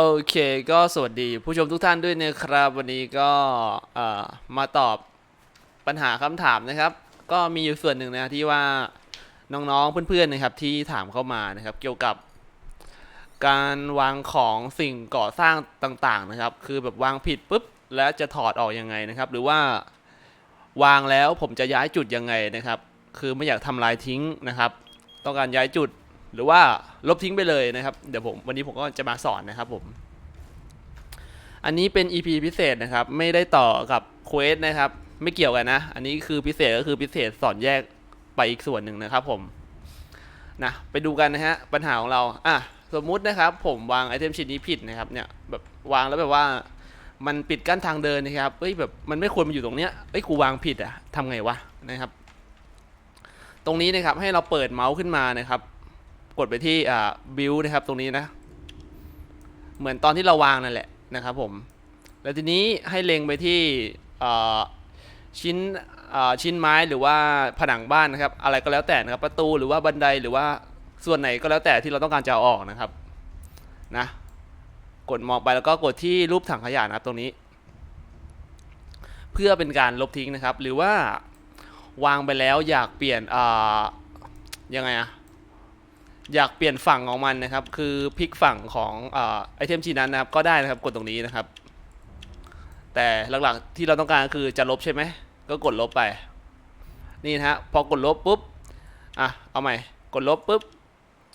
โอเคก็สวัสดีผู้ชมทุกท่านด้วยนะครับ วันนี้ก็มาตอบปัญหาคำถามนะครับ ก็มีอยู่ส่วนหนึ่งนะที่ว่าน้องๆเพื่อนๆนะครับที่ถามเข้ามานะครับ เกี่ยวกับ การวางของสิ่งก่อสร้างต่างๆนะครับ คือแบบวางผิดปุ๊บแล้วจะถอดออกยังไงนะครับ หรือว่าวางแล้วผมจะย้ายจุดยังไงนะครับ คือไม่อยากทำลายทิ้งนะครับ ต้องการย้ายจุดหรือว่า ลบทิ้งไปเลยนะครับ เดี๋ยวผมวันนี้ผมก็จะมาสอนนะครับผม อันนี้เป็น EP พิเศษนะครับ ไม่ได้ต่อกับเควสนะครับ ไม่เกี่ยวกันนะ อันนี้คือพิเศษก็คือพิเศษสอนแยกไปอีกส่วนหนึ่งนะครับผมนะไปดูกันนะฮะปัญหาของเราอะสมมุตินะครับ ผมวางไอเทมชิ้นนี้ผิดนะครับเนี่ยแบบวางแล้วแบบว่ามันปิดกั้นทางเดินนะครับเอ้ยแบบมันไม่ควรมาอยู่ตรงเนี้ยเอ้ยกูวางผิดอะทำไงวะนะครับ ตรงนี้นะครับให้เราเปิดเมาส์ขึ้นมานะครับ กดไปที่อ่าบิวนะครับตรงนี้นะ เหมือนตอนที่เราวางนั่นแหละนะครับผม แล้วทีนี้ให้เล็งไปที่ชิ้นชิ้นไม้หรือว่าผนังบ้านนะครับ อะไรก็แล้วแต่นะครับ ประตูหรือว่าบันไดหรือว่าส่วนไหนก็แล้วแต่ที่เราต้องการจะเอาออกนะครับนะกดมองไปแล้วก็กดที่รูปถังขยะนะครับตรงนี้ เพื่อเป็นการลบทิ้งนะครับ หรือว่าวางไปแล้วอยากเปลี่ยนยังไงอะ อยากเปลี่ยนฝั่งของมันนะครับ คือพลิกฝั่งของอไอเทมชิ้นนั้นนะครับ ก็ได้นะครับ กดตรงนี้นะครับ แต่หลักๆที่เราต้องการก็คือจะลบใช่ไหม ก็กดลบไป นี่นะฮะ พอกดลบปุ๊บ อะ เอาใหม่ กดลบปุ๊บ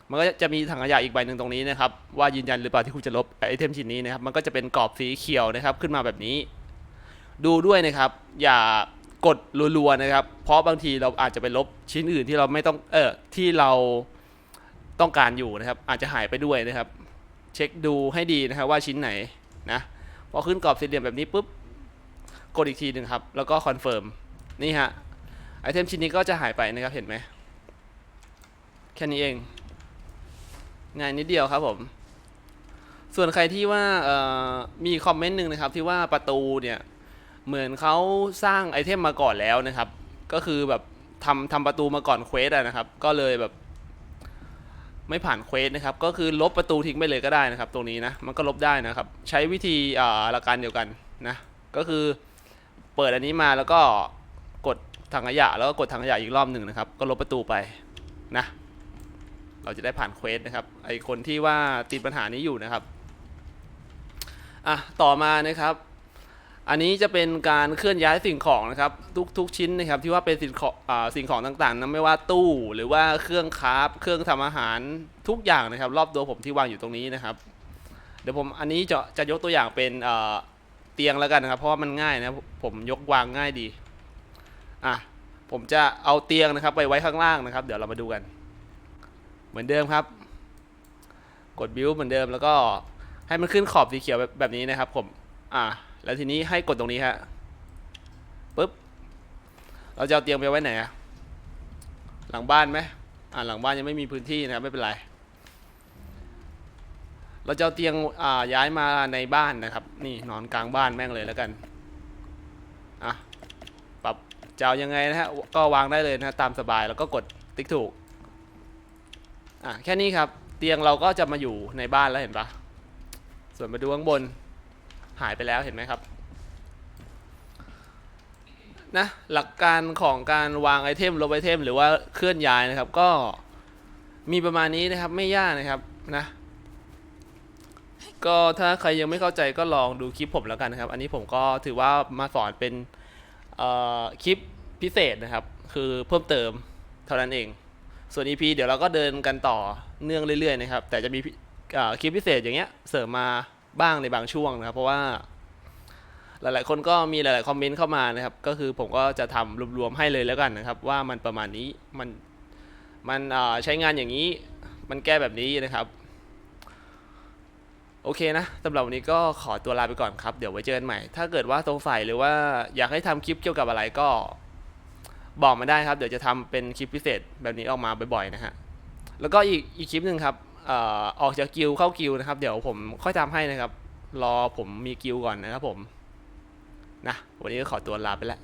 มันก็จะมีถังขยะอีกใบหนึ่งตรงนี้นะครับ ว่ายืนยันหรือเปล่าที่คุณจะลบไอเทมชิ้นนี้นะครับ มันก็จะเป็นกรอบสีเขียวนะครับ ขึ้นมาแบบนี้ ดูด้วยนะครับ อย่ากดรัวๆนะครับ เพราะบางทีเราอาจจะไปลบชิ้นอื่นที่เราไม่ต้อง เออ ที่เรา ต้องการอยู่นะครับ อาจจะหายไปด้วยนะครับ เช็คดูให้ดีนะครับว่าชิ้นไหนนะพอขึ้นกรอบสี่เหลี่ยมแบบนี้ปุ๊บกดอีกทีหนึ่งครับ แล้วก็คอนเฟิร์มนี่ฮะไอเทมชิ้นนี้ก็จะหายไปนะครับเห็นไหมแค่นี้เองง่ายนิดเดียวครับผม ส่วนใครที่ว่ามีคอมเมนต์หนึ่งนะครับ ที่ว่าประตูเนี่ยเหมือนเขาสร้างไอเทมมาก่อนแล้วนะครับ ก็คือแบบทำทำประตูมาก่อนเควสอะนะครับ ก็เลยแบบ ไม่ผ่านเควสนะครับ ก็คือลบประตูทิ้งไปเลยก็ได้นะครับ ตรงนี้นะ มันก็ลบได้นะครับ ใช้วิธีอ่าหลักการเดียวกันนะ ก็คือเปิดอันนี้มาแล้วก็กดถังขยะแล้วก็กดถังขยะอีกรอบหนึ่งนะครับ ก็ลบประตูไปนะ เราจะได้ผ่านเควสนะครับ ไอคนที่ว่าติดปัญหานี้อยู่นะครับ อะ ต่อมานะครับ อันนี้จะเป็นการเคลื่อนย้ายสิ่งของนะครับ ทุกทุกชิ้นนะครับที่ว่าเป็นสิ่งของสิ่งของต่างๆนะไม่ว่าตู้หรือว่าเครื่องคราฟเครื่องทำอาหารทุกอย่างนะครับ รอบตัวผมที่วางอยู่ตรงนี้นะครับ เดี๋ยวผมอันนี้จะจะยกตัวอย่างเป็นเอ่อเตียงแล้วกันนะครับ เพราะว่ามันง่ายนะผมยกวางง่ายดีอะผมจะเอาเตียงนะครับ ไปไว้ข้างล่างนะครับ เดี๋ยวเรามาดูกัน เหมือนเดิมครับ กดบิวเหมือนเดิมแล้วก็ให้มันขึ้นขอบสีเขียวแบบแบบนี้นะครับ ผม อะ แล้วทีนี้ให้กดตรงนี้ฮะปุ๊บเราจะเอาเตียงไปไว้ไหนอะหลังบ้านไหมอ่าหลังบ้านยังไม่มีพื้นที่นะครับไม่เป็นไร เราจะเอาเตียงอ่าย้ายมาในบ้านนะครับ นี่นอนกลางบ้านแม่งเลยแล้วกันอะปรับจะเอายังไงนะฮะก็วางได้เลยนะตามสบายแล้วก็กดติ๊กถูกอะแค่นี้ครับ เตียงเราก็จะมาอยู่ในบ้านแล้วเห็นปะส่วนมาดูข้างบน หายไปแล้วเห็นไหมครับนะหลักการของการวางไอเทมลบไอเทมหรือว่าเคลื่อนย้ายนะครับ ก็มีประมาณนี้นะครับไม่ยากนะครับนะก็ถ้าใครยังไม่เข้าใจก็ลองดูคลิปผมแล้วกันนะครับ อันนี้ผมก็ถือว่ามาสอนเป็นคลิปพิเศษนะครับ คือเพิ่มเติมเท่านั้นเอง ส่วน EP เดี๋ยวเราก็เดินกันต่อเนื่องเรื่อยๆนะครับ แต่จะมีคลิปพิเศษอย่างเงี้ยเสริมมา บ้างในบางช่วงนะครับ เพราะว่า หลาย ๆ คนก็มีหลาย ๆ คอมเมนต์เข้ามานะครับ ก็คือผมก็จะทำรวม ๆ ให้เลยแล้วกันนะครับ ว่ามันประมาณนี้มันมันใช้งานอย่างนี้ มันแก้แบบนี้นะครับ โอเคนะสำหรับวันนี้ก็ขอตัวลาไปก่อนครับ เดี๋ยวไว้เจอกันใหม่ ถ้าเกิดว่าสงสัยหรือว่าอยากให้ทำคลิปเกี่ยวกับอะไรก็บอกมาได้ครับ เดี๋ยวจะทำเป็นคลิปพิเศษแบบนี้ออกมาบ่อย ๆ นะฮะ แล้วก็อีกอีกคลิปหนึ่งครับ ออกจากกิลเข้ากิลนะครับ เดี๋ยวผมค่อยทำให้นะครับ รอผมมีกิลก่อนนะครับผม นะ วันนี้ก็ขอตัวลาไปแล้ว